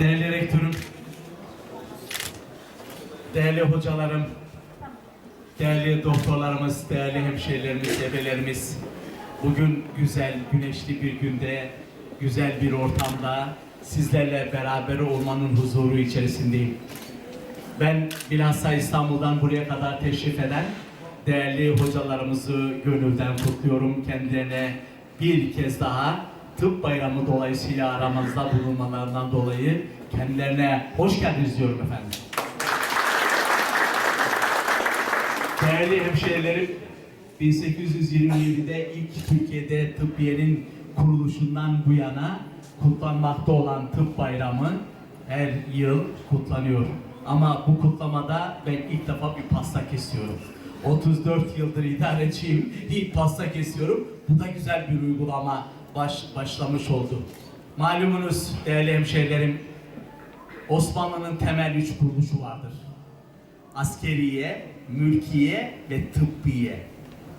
Değerli rektörüm, değerli hocalarım, değerli doktorlarımız, değerli hemşehrilerimiz, ebelerimiz, bugün güzel, güneşli bir günde, güzel bir ortamda sizlerle beraber olmanın huzuru içerisindeyim. Ben bilhassa İstanbul'dan buraya kadar teşrif eden değerli hocalarımızı gönülden kutluyorum. Kendilerine bir kez daha tıp bayramı dolayısıyla aramızda bulunmalarından dolayı kendilerine hoş geldiniz diyorum efendim. Değerli hemşehrilerim, 1827'de ilk Türkiye'de tıbbiyenin kuruluşundan bu yana kutlanmakta olan tıp bayramı her yıl kutlanıyor. Ama bu kutlamada ben ilk defa bir pasta kesiyorum. 34 yıldır idareciyim, ilk pasta kesiyorum. Bu da güzel bir uygulama baş, başlamış oldu. Malumunuz değerli hemşehrilerim, Osmanlı'nın temel üç kuruluşu vardır askeriye, mülkiye ve tıbbiye.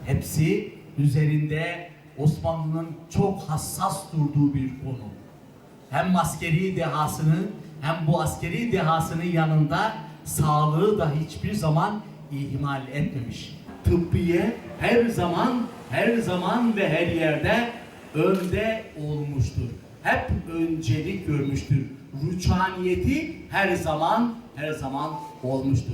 Hepsi üzerinde Osmanlı'nın çok hassas durduğu bir konu. Hem askeri dehasını hem bu askeri dehasının yanında sağlığı da hiçbir zaman ihmal etmemiş. Tıbbiye her zaman, her zaman ve her yerde önde olmuştur. Hep öncelik görmüştür. Rüçhaniyeti her zaman, her zaman olmuştur.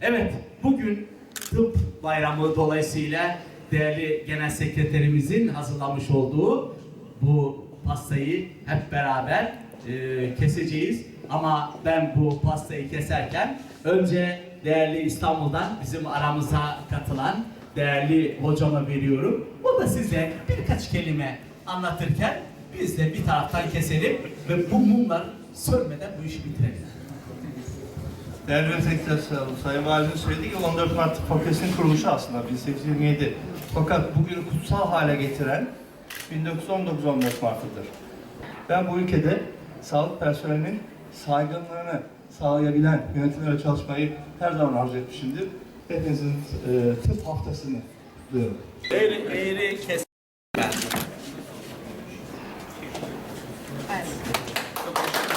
Evet, bugün tıp bayramı dolayısıyla değerli genel sekreterimizin hazırlamış olduğu bu pastayı hep beraber e, keseceğiz. Ama ben bu pastayı keserken önce değerli İstanbul'dan bizim aramıza katılan değerli hocama veriyorum. O da size birkaç kelime anlatırken biz de bir taraftan keselim ve bu mumlar sönmeden bu işi bitirelim. Değerli meslektaşlar, Sayın Valinin söylediği gibi 14 Mart Fakültesi'nin kuruluşu aslında 1827. Fakat bugünü kutsal hale getiren 1919-15 Mart'ıdır. Ben bu ülkede sağlık personelinin saygınlığını sağlayabilen yönetimlere çalışmayı her zaman arzu etmişimdir. Hepinizin e, tıp haftasını diliyorum. Eğri, eğri kes. Evet. Çok teşekkür